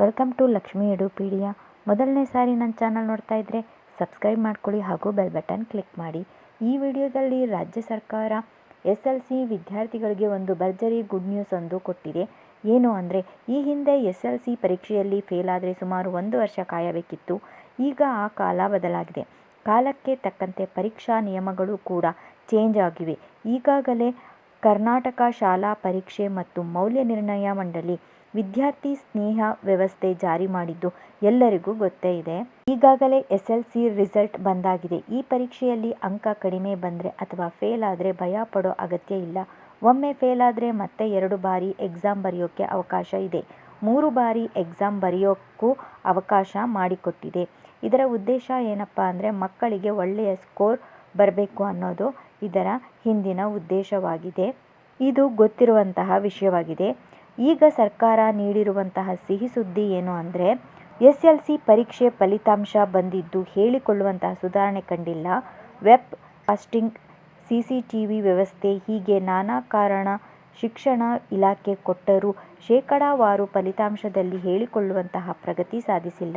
Welcome to Lakshmi edu Pedia ಮೊದಲನೇ ಸಾರಿ ನನ್ನ ಚಾನಲ್ ನೋಡ್ತಾ ಇದ್ದರೆ ಸಬ್ಸ್ಕ್ರೈಬ್ ಮಾಡ್ಕೊಳ್ಳಿ ಹಾಗೂ ಬೆಲ್ ಬಟನ್ ಕ್ಲಿಕ್ ಮಾಡಿ. ಈ ವಿಡಿಯೋದಲ್ಲಿ ರಾಜ್ಯ ಸರ್ಕಾರ, ಎಸ್ ಎಲ್ ಸಿ ವಿದ್ಯಾರ್ಥಿಗಳಿಗೆ ಒಂದು ಭರ್ಜರಿ ಗುಡ್ ನ್ಯೂಸ್ ಒಂದು ಕೊಟ್ಟಿದೆ. ಏನು ಅಂದರೆ, ಈ ಹಿಂದೆ ಎಸ್ ಎಲ್ ಸಿ ಪರೀಕ್ಷೆಯಲ್ಲಿ ಫೇಲ್ ಆದರೆ ಸುಮಾರು ಒಂದು ವರ್ಷ ಕಾಯಬೇಕಿತ್ತು. ಈಗ ಆ ಕಾಲ ಬದಲಾಗಿದೆ. ಕಾಲಕ್ಕೆ ತಕ್ಕಂತೆ ಪರೀಕ್ಷಾ ನಿಯಮಗಳು ಕೂಡ ಚೇಂಜ್ ಆಗಿವೆ. ಈಗಾಗಲೇ ಕರ್ನಾಟಕ ಶಾಲಾ ಪರೀಕ್ಷೆ ಮತ್ತು ಮೌಲ್ಯ ನಿರ್ಣಯ ಮಂಡಳಿ ವಿದ್ಯಾರ್ಥಿ ಸ್ನೇಹ ವ್ಯವಸ್ಥೆ ಜಾರಿ ಮಾಡಿದ್ದು ಎಲ್ಲರಿಗೂ ಗೊತ್ತೇ ಇದೆ. ಈಗಾಗಲೇ ಎಸ್ ಎಲ್ ಸಿ ರಿಸಲ್ಟ್ ಬಂದಾಗಿದೆ. ಈ ಪರೀಕ್ಷೆಯಲ್ಲಿ ಅಂಕ ಕಡಿಮೆ ಬಂದರೆ ಅಥವಾ ಫೇಲ್ ಆದರೆ ಭಯ ಪಡೋ ಅಗತ್ಯ ಇಲ್ಲ. ಒಮ್ಮೆ ಫೇಲ್ ಆದರೆ ಮತ್ತೆ ಎರಡು ಬಾರಿ ಎಕ್ಸಾಮ್ ಬರೆಯೋಕ್ಕೆ ಅವಕಾಶ ಇದೆ. ಮೂರು ಬಾರಿ ಎಕ್ಸಾಮ್ ಬರೆಯೋಕ್ಕೂ ಅವಕಾಶ ಮಾಡಿಕೊಟ್ಟಿದೆ. ಇದರ ಉದ್ದೇಶ ಏನಪ್ಪ ಅಂದರೆ ಮಕ್ಕಳಿಗೆ ಒಳ್ಳೆಯ ಸ್ಕೋರ್ ಬರಬೇಕು ಅನ್ನೋದು ಇದರ ಹಿಂದಿನ ಉದ್ದೇಶವಾಗಿದೆ. ಇದು ಗೊತ್ತಿರುವಂತಹ ವಿಷಯವಾಗಿದೆ. ಈಗ ಸರ್ಕಾರ ನೀಡಿರುವಂತಹ ಸಿಹಿ ಸುದ್ದಿ ಏನು ಅಂದರೆ ಎಸ್ ಎಲ್ ಸಿ ಪರೀಕ್ಷೆ ಫಲಿತಾಂಶ ಬಂದಿದ್ದು ಹೇಳಿಕೊಳ್ಳುವಂತಹ ಸುಧಾರಣೆ ಕಂಡಿಲ್ಲ. Web casting C C T V ವ್ಯವಸ್ಥೆ ಹೀಗೆ ನಾನಾ ಕಾರಣ ಶಿಕ್ಷಣ ಇಲಾಖೆ ಕೊಟ್ಟರೂ ಶೇಕಡಾವಾರು ಫಲಿತಾಂಶದಲ್ಲಿ ಹೇಳಿಕೊಳ್ಳುವಂತಹ ಪ್ರಗತಿ ಸಾಧಿಸಿಲ್ಲ.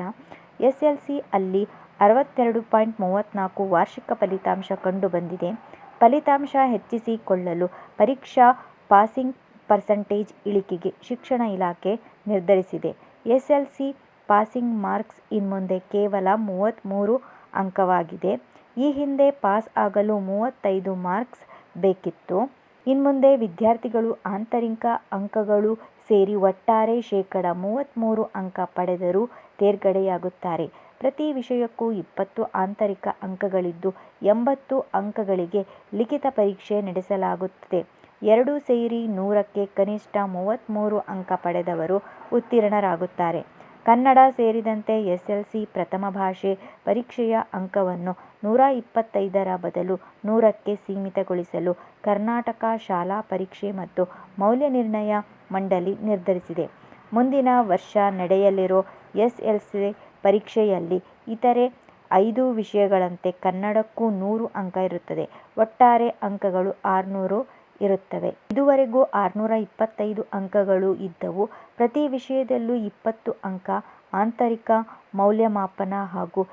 ಎಸ್ ಎಲ್ ಸಿ ಅಲ್ಲಿ ಅರವತ್ತೆರಡು ಪಾಯಿಂಟ್ ಮೂವತ್ತ್ನಾಲ್ಕು ವಾರ್ಷಿಕ ಫಲಿತಾಂಶ ಕಂಡುಬಂದಿದೆ. ಫಲಿತಾಂಶ ಹೆಚ್ಚಿಸಿಕೊಳ್ಳಲು ಪರೀಕ್ಷಾ ಪಾಸಿಂಗ್ ಪರ್ಸೆಂಟೇಜ್ ಇಳಿಕೆಗೆ ಶಿಕ್ಷಣ ಇಲಾಖೆ ನಿರ್ಧರಿಸಿದೆ. S L C passing marks ಇನ್ಮುಂದೆ ಕೇವಲ ಮೂವತ್ತ್ಮೂರು ಅಂಕವಾಗಿದೆ. ಈ ಹಿಂದೆ ಪಾಸ್ ಆಗಲು ಮೂವತ್ತೈದು ಮಾರ್ಕ್ಸ್ ಬೇಕಿತ್ತು. ಇನ್ಮುಂದೆ ವಿದ್ಯಾರ್ಥಿಗಳು ಆಂತರಿಕ ಅಂಕಗಳು ಸೇರಿ ಒಟ್ಟಾರೆ ಶೇಕಡ ಮೂವತ್ತ್ಮೂರು ಅಂಕ ಪಡೆದರೂ ತೇರ್ಗಡೆಯಾಗುತ್ತಾರೆ. ಪ್ರತಿ ವಿಷಯಕ್ಕೂ ಇಪ್ಪತ್ತು ಆಂತರಿಕ ಅಂಕಗಳಿದ್ದು ಎಂಬತ್ತು ಅಂಕಗಳಿಗೆ ಲಿಖಿತ ಪರೀಕ್ಷೆ ನಡೆಸಲಾಗುತ್ತದೆ. ಎರಡೂ ಸೇರಿ ನೂರಕ್ಕೆ ಕನಿಷ್ಠ ಮೂವತ್ತ್ಮೂರು ಅಂಕ ಪಡೆದವರು ಉತ್ತೀರ್ಣರಾಗುತ್ತಾರೆ. ಕನ್ನಡ ಸೇರಿದಂತೆ ಎಸ್ ಎಲ್ ಸಿ ಪ್ರಥಮ ಭಾಷೆ ಪರೀಕ್ಷೆಯ ಅಂಕವನ್ನು ನೂರ ಇಪ್ಪತ್ತೈದರ ಬದಲು ನೂರಕ್ಕೆ ಸೀಮಿತಗೊಳಿಸಲು ಕರ್ನಾಟಕ ಶಾಲಾ ಪರೀಕ್ಷೆ ಮತ್ತು ಮೌಲ್ಯನಿರ್ಣಯ ಮಂಡಳಿ ನಿರ್ಧರಿಸಿದೆ. ಮುಂದಿನ ವರ್ಷ ನಡೆಯಲಿರೋ ಎಸ್ ಎಲ್ ಸಿ ಪರೀಕ್ಷೆಯಲ್ಲಿ ಇತರೆ ಐದು ವಿಷಯಗಳಂತೆ ಕನ್ನಡಕ್ಕೂ ನೂರು ಅಂಕ ಇರುತ್ತದೆ. ಒಟ್ಟಾರೆ ಅಂಕಗಳು ಆರುನೂರು ಇರುತ್ತವೆ. ಇದುವರೆಗೂ ಆರುನೂರ ಇಪ್ಪತ್ತೈದು ಅಂಕಗಳು ಇದ್ದವು. ಪ್ರತಿ ವಿಷಯದಲ್ಲೂ ಇಪ್ಪತ್ತು ಅಂಕ ಆಂತರಿಕ ಮೌಲ್ಯಮಾಪನ ಹಾಗೂ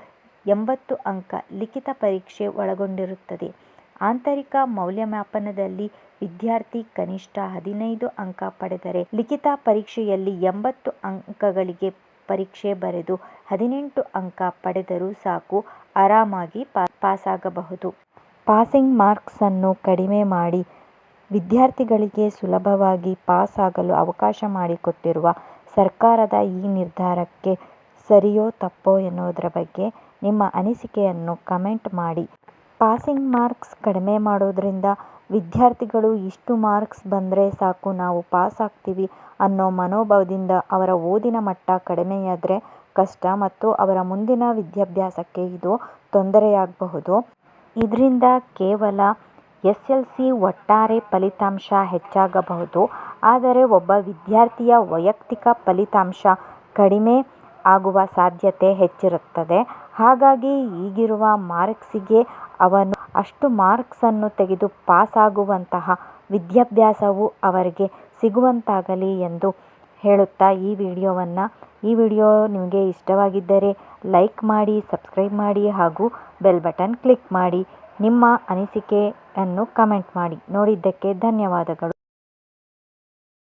ಎಂಬತ್ತು ಅಂಕ ಲಿಖಿತ ಪರೀಕ್ಷೆ ಒಳಗೊಂಡಿರುತ್ತದೆ. ಆಂತರಿಕ ಮೌಲ್ಯಮಾಪನದಲ್ಲಿ ವಿದ್ಯಾರ್ಥಿ ಕನಿಷ್ಠ ಹದಿನೈದು ಅಂಕ ಪಡೆದರೆ ಲಿಖಿತ ಪರೀಕ್ಷೆಯಲ್ಲಿ ಎಂಬತ್ತು ಅಂಕಗಳಿಗೆ ಪರೀಕ್ಷೆ ಬರೆದು ಹದಿನೆಂಟು ಅಂಕ ಪಡೆದರೂ ಸಾಕು, ಆರಾಮಾಗಿ ಪಾಸಾಗಬಹುದು. ಪಾಸಿಂಗ್ ಮಾರ್ಕ್ಸನ್ನು ಕಡಿಮೆ ಮಾಡಿ ವಿದ್ಯಾರ್ಥಿಗಳಿಗೆ ಸುಲಭವಾಗಿ ಪಾಸ್ ಆಗಲು ಅವಕಾಶ ಮಾಡಿಕೊಟ್ಟಿರುವ ಸರ್ಕಾರದ ಈ ನಿರ್ಧಾರಕ್ಕೆ ಸರಿಯೋ ತಪ್ಪೋ ಎನ್ನುವುದರ ಬಗ್ಗೆ ನಿಮ್ಮ ಅನಿಸಿಕೆಯನ್ನು ಕಮೆಂಟ್ ಮಾಡಿ. ಪಾಸಿಂಗ್ ಮಾರ್ಕ್ಸ್ ಕಡಿಮೆ ಮಾಡೋದ್ರಿಂದ ವಿದ್ಯಾರ್ಥಿಗಳು ಇಷ್ಟು ಮಾರ್ಕ್ಸ್ ಬಂದರೆ ಸಾಕು, ನಾವು ಪಾಸ್ ಆಗ್ತೀವಿ ಅನ್ನೋ ಮನೋಭಾವದಿಂದ ಅವರ ಓದಿನ ಮಟ್ಟ ಕಡಿಮೆಯಾದರೆ ಕಷ್ಟ ಮತ್ತು ಅವರ ಮುಂದಿನ ವಿದ್ಯಾಭ್ಯಾಸಕ್ಕೆ ಇದು ತೊಂದರೆಯಾಗಬಹುದು. ಇದರಿಂದ ಕೇವಲ ಎಸ್ ಎಲ್ ಸಿ ಒಟ್ಟಾರೆ ಫಲಿತಾಂಶ ಹೆಚ್ಚಾಗಬಹುದು, ಆದರೆ ಒಬ್ಬ ವಿದ್ಯಾರ್ಥಿಯ ವೈಯಕ್ತಿಕ ಫಲಿತಾಂಶ ಕಡಿಮೆ ಆಗುವ ಸಾಧ್ಯತೆ ಹೆಚ್ಚಿರುತ್ತದೆ. ಹಾಗಾಗಿ ಈಗಿರುವ ಮಾರ್ಕ್ಸಿಗೆ ಅವನು ಅಷ್ಟು ಮಾರ್ಕ್ಸನ್ನು ತೆಗೆದು ಪಾಸಾಗುವಂತಹ ವಿದ್ಯಾಭ್ಯಾಸವು ಅವರಿಗೆ ಸಿಗುವಂತಾಗಲಿ ಎಂದು ಹೇಳುತ್ತಾ ಈ ವಿಡಿಯೋವನ್ನು. ಈ ವಿಡಿಯೋ ನಿಮಗೆ ಇಷ್ಟವಾಗಿದ್ದರೆ ಲೈಕ್ ಮಾಡಿ, ಸಬ್ಸ್ಕ್ರೈಬ್ ಮಾಡಿ ಹಾಗೂ ಬೆಲ್ ಬಟನ್ ಕ್ಲಿಕ್ ಮಾಡಿ. ನಿಮ್ಮ ಅನಿಸಿಕೆಯನ್ನು ಕಮೆಂಟ್ ಮಾಡಿ. ನೋಡಿದ್ದಕ್ಕೆ ಧನ್ಯವಾದಗಳು.